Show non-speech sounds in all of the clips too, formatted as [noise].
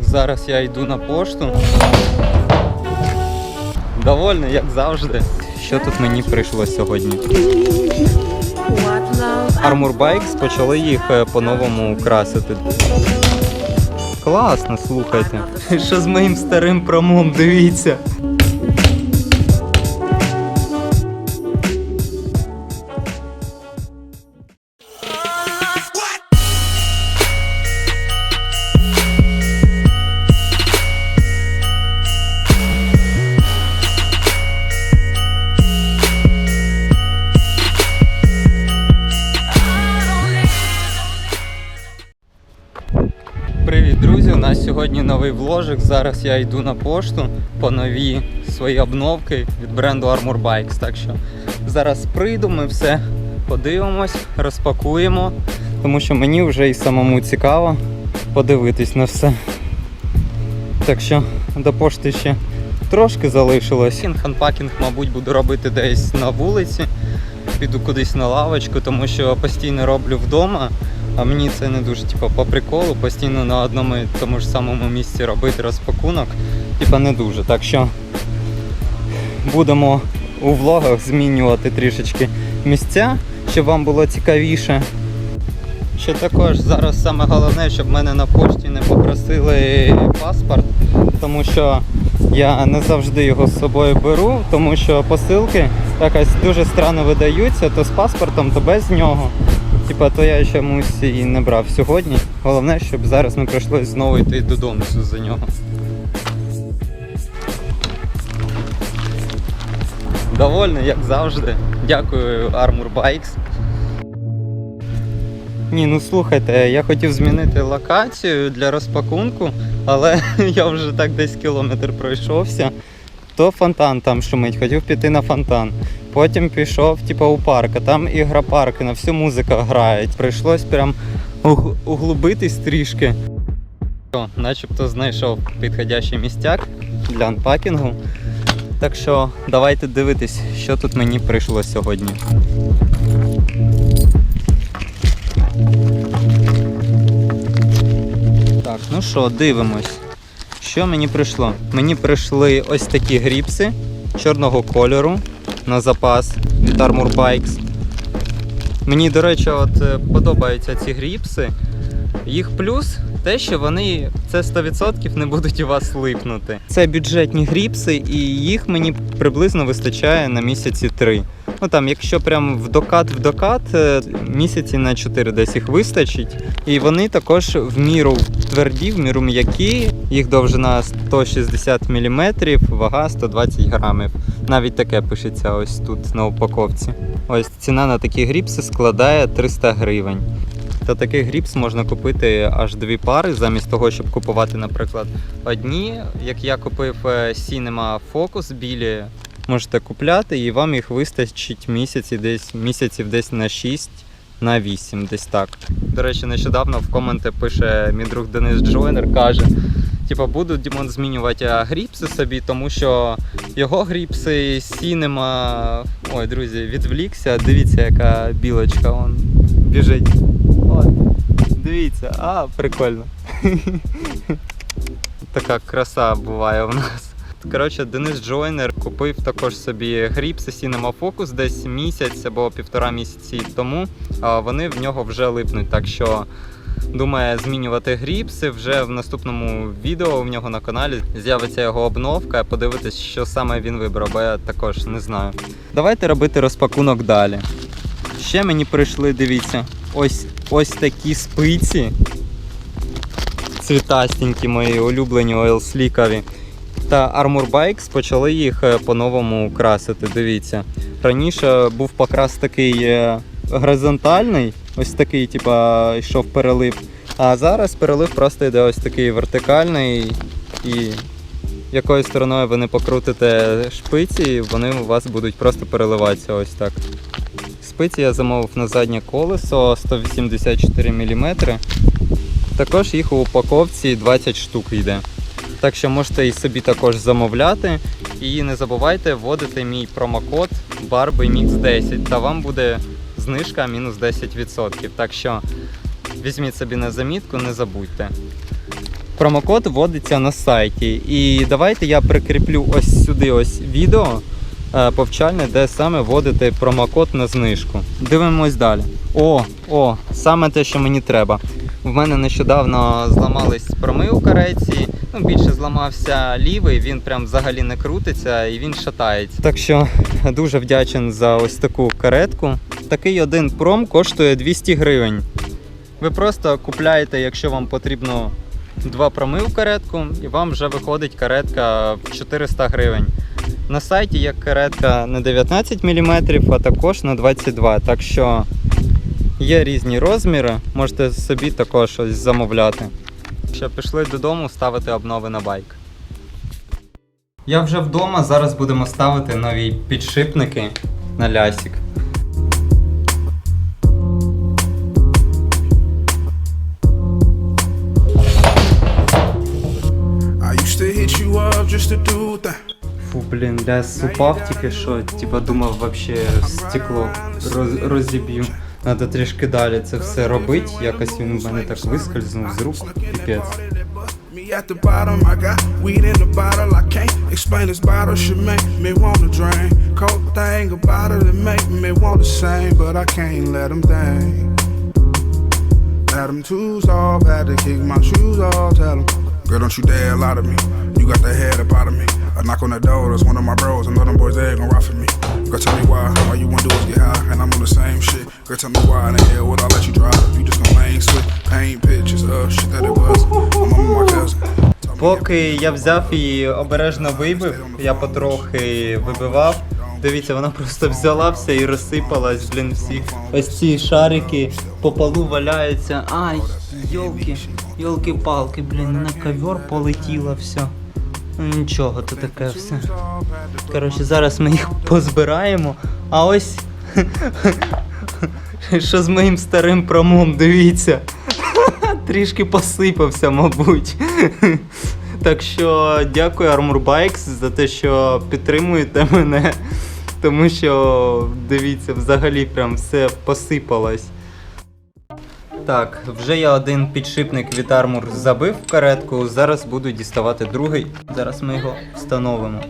Зараз я йду на пошту. Довольний, як завжди. Що тут мені прийшло сьогодні? Armor Bikes почали їх е, по-новому красити. Класно, слухайте. Що з моїм старим промом, дивіться. Новий вложик. Зараз я йду на пошту по нові свої обновки від бренду Armor Bikes. Так що зараз прийду, ми все подивимось, розпакуємо, тому що мені вже і самому цікаво подивитись на все. Так що до пошти ще трошки залишилось. Анпакінг, мабуть, буду робити десь на вулиці. Піду кудись на лавочку, тому що постійно роблю вдома. А мені це не дуже типу, по приколу, постійно на одному і тому ж самому місці робити розпакунок. Типа не дуже. Так що будемо у влогах змінювати трішечки місця, щоб вам було цікавіше. Ще також зараз саме головне, щоб мене на пошті не попросили паспорт, тому що я не завжди його з собою беру, тому що посилки якось дуже странно видаються, то з паспортом, то без нього. Типа, то я чомусь і не брав сьогодні. Головне, щоб зараз не прийшлось знову йти додому за нього. Довольний, як завжди. Дякую Armor Bikes. Ні, ну слухайте, я хотів змінити локацію для розпакунку, але [laughs] я вже так десь кілометр пройшовся. То фонтан там шумить, хотів піти на фонтан. Потім пішов, типу, у парк, а там ігропарки, на всю музика грають. Прийшлось прям углубитись трішки. О, начебто знайшов підходящий містяк для анпакінгу. Так що давайте дивитись, що тут мені прийшло сьогодні. Так, ну що, дивимось. Що мені прийшло? Мені прийшли ось такі гріпси чорного кольору на запас від Armor Bikes. Мені, до речі, от е, подобаються ці гріпси. Їх плюс те, що вони це 100% не будуть у вас липнути. Це бюджетні гріпси, і їх мені приблизно вистачає на місяці 3. Ну там, якщо прям в докат в докат, е, місяці на 4 десь їх вистачить. І вони також в міру тверді, в міру м'які. Їх довжина 160 мм, вага 120 грамів. Навіть таке пишеться ось тут на упаковці. Ось ціна на такі гріпси складає 300 гривень. Та такий гріпс можна купити аж дві пари, замість того, щоб купувати, наприклад, одні. Як я купив е, Cinema Focus білі, можете купляти, і вам їх вистачить місяці десь місяців десь на 6 на 8, десь так. До речі, нещодавно в коменти пише мій друг Денис Джойнер, каже. Типа буду Дімон змінювати гріпси собі, тому що його гріпси Cinema... Ой, друзі, відвлікся. Дивіться, яка білочка он біжить. От, дивіться, а, прикольно. [laughs] Така краса буває в нас. Коротше, Денис Джойнер купив також собі гріпси Cinema Focus десь місяць або півтора місяці тому. Вони в нього вже липнуть. Так що думає змінювати гріпси. Вже в наступному відео в нього на каналі з'явиться його обновка. Подивитись, що саме він вибрав, бо я також не знаю. Давайте робити розпакунок далі. Ще мені прийшли, дивіться, ось ось такі спиці. Цвітастенькі мої улюблені ойл-слікові. Та Armor Bikes почали їх е, по-новому красити. Дивіться. Раніше був покрас такий е, горизонтальний, ось такий, типа, йшов перелив. А зараз перелив просто йде ось такий вертикальний і якою стороною ви не покрутите шпиці, вони у вас будуть просто переливатися ось так. Спиці я замовив на заднє колесо 184 мм. Також їх у упаковці 20 штук йде. Так що можете і собі також замовляти. І не забувайте вводити мій промокод BARBYMIX10 та вам буде знижка мінус 10%. Так що візьміть собі на замітку, не забудьте. Промокод вводиться на сайті. І давайте я прикріплю ось сюди ось відео е, повчальне, де саме вводити промокод на знижку. Дивимось далі. О, о, саме те, що мені треба. В мене нещодавно зламались промивка рейці. Ну, більше зламався лівий, він прям взагалі не крутиться і він шатається. Так що дуже вдячен за ось таку каретку. Такий один пром коштує 200 гривень. Ви просто купляєте, якщо вам потрібно два проми в каретку, і вам вже виходить каретка в 400 гривень. На сайті є каретка на 19 мм, а також на 22 Так що є різні розміри, можете собі також щось замовляти. Що пішли додому ставити обнови на байк. Я вже вдома, зараз будемо ставити нові підшипники на лясик. Фу, блін, ляс упав тільки що, типа думав вообще стекло роз, розіб'ю. Надо трішки далі це все робити. Якось він у мене так вискользнув з рук. Піпець. Me at the bottom, I got weed in the bottle. I can't explain this bottle should make me wanna drain. Cold thing about it, it make me want the same, but I can't let them think. Had them twos off, had to kick my shoes off, tell them. Girl, don't you dare lie to me. You got the head up out of me. I knock on the door, that's one of my bros. I know them boys, they ain't gon' ride for me. Girl, tell me why. All you wanna do is get high, and I'm on the same shit. Girl, tell me why in the hell would I let you drive? You just gon' lane switch, paint pictures of shit that it was. I'm on my cousin. Поки я взяв і обережно вибив, я потрохи вибивав. Дивіться, вона просто взяла все і розсипалась, блін, всі. Ось ці шарики по полу валяються. Ай, йолки, йолки-палки, блін, на ковер полетіло все. Ну нічого, то таке все. Коротше, зараз ми їх позбираємо. А ось. [laughs] Що з моїм старим промом, дивіться. [laughs] Трішки посипався, мабуть. [laughs] Так що дякую Armor Bikes за те, що підтримуєте мене. Тому що, дивіться, взагалі прям все посипалось. Так, вже я один підшипник від армур забив в каретку. Зараз буду діставати другий. Зараз ми його встановимо.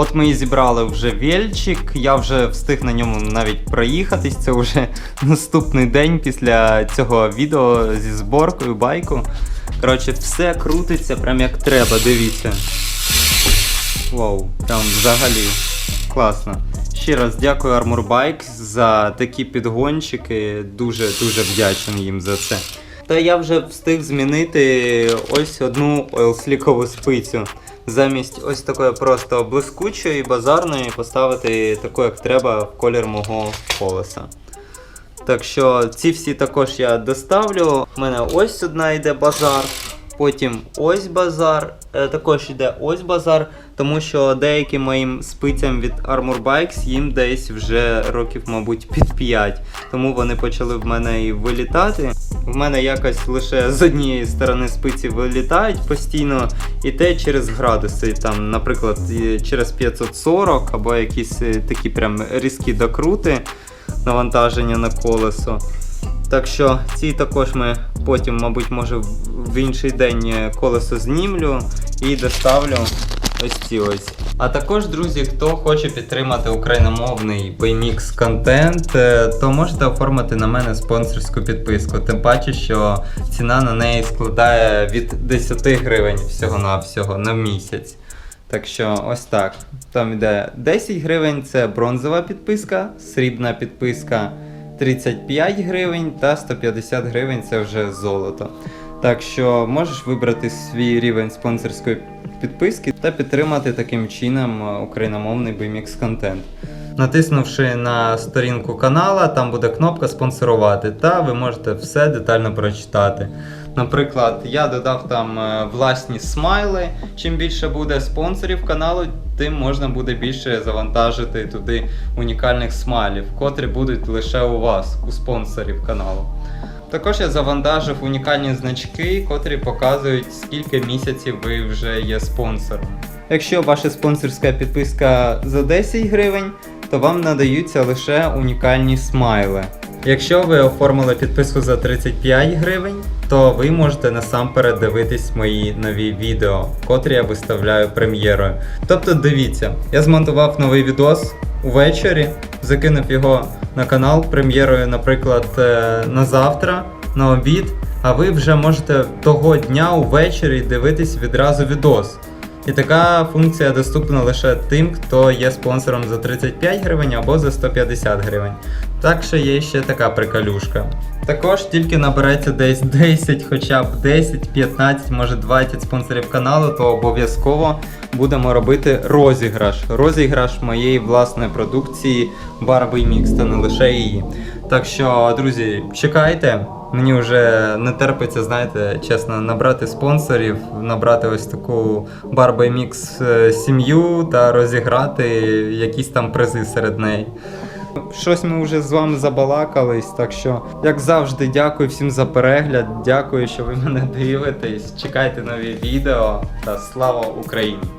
От ми і зібрали вже вельчик, я вже встиг на ньому навіть проїхатись. Це вже [laughs] наступний день після цього відео зі зборкою байку. Коротше, все крутиться прям як треба, дивіться. Вау, прям взагалі класно. Ще раз дякую Armor Bikes за такі підгончики. Дуже дуже вдячний їм за це. Та я вже встиг змінити ось одну ойлслікову спицю. Замість ось такої просто блискучої, базарної поставити таку, як треба, в колір мого колеса. Так що ці всі також я доставлю. У мене ось одна йде базар, потім ось базар, е, також йде ось базар, тому що деяким моїм спицям від Armor Bikes їм десь вже років, мабуть, під 5. Тому вони почали в мене і вилітати. В мене якось лише з однієї сторони спиці вилітають постійно, і те через градуси, там, наприклад, через 540 або якісь е, такі прям різкі докрути навантаження на колесо. Так що ці також ми потім, мабуть, може в- інший день е, колесо знімлю і доставлю ось ці ось. А також, друзі, хто хоче підтримати україномовний BMX контент, е, то можете оформити на мене спонсорську підписку. Тим паче, що ціна на неї складає від 10 гривень всього-навсього на місяць. Так що ось так. Там йде 10 гривень це бронзова підписка, срібна підписка 35 гривень та 150 гривень це вже золото. Так що можеш вибрати свій рівень спонсорської підписки та підтримати таким чином е, україномовний BMX контент. Натиснувши на сторінку канала, там буде кнопка спонсорувати, та ви можете все детально прочитати. Наприклад, я додав там е, власні смайли. Чим більше буде спонсорів каналу, тим можна буде більше завантажити туди унікальних смайлів, котрі будуть лише у вас, у спонсорів каналу. Також я завантажив унікальні значки, котрі показують, скільки місяців ви вже є спонсором. Якщо ваша спонсорська підписка за 10 гривень, то вам надаються лише унікальні смайли. Якщо ви оформили підписку за 35 гривень, то ви можете насамперед дивитись мої нові відео, котрі я виставляю прем'єрою. Тобто дивіться, я змонтував новий відос увечері, закинув його на канал прем'єрою, наприклад, е, на завтра, на обід, а ви вже можете того дня увечері дивитись відразу відос. І така функція доступна лише тим, хто є спонсором за 35 гривень або за 150 гривень. Так що є ще така приколюшка. Також тільки набереться десь 10, хоча б 10, 15, може 20 спонсорів каналу, то обов'язково будемо робити розіграш. Розіграш моєї власної продукції Barbie Mix, та не лише її. Так що, друзі, чекайте. Мені вже не терпиться, знаєте, чесно, набрати спонсорів, набрати ось таку Barbie Mix е, сім'ю та розіграти якісь там призи серед неї. Щось ми вже з вами забалакались, так що, як завжди, дякую всім за перегляд, дякую, що ви мене дивитесь. Чекайте нові відео та слава Україні!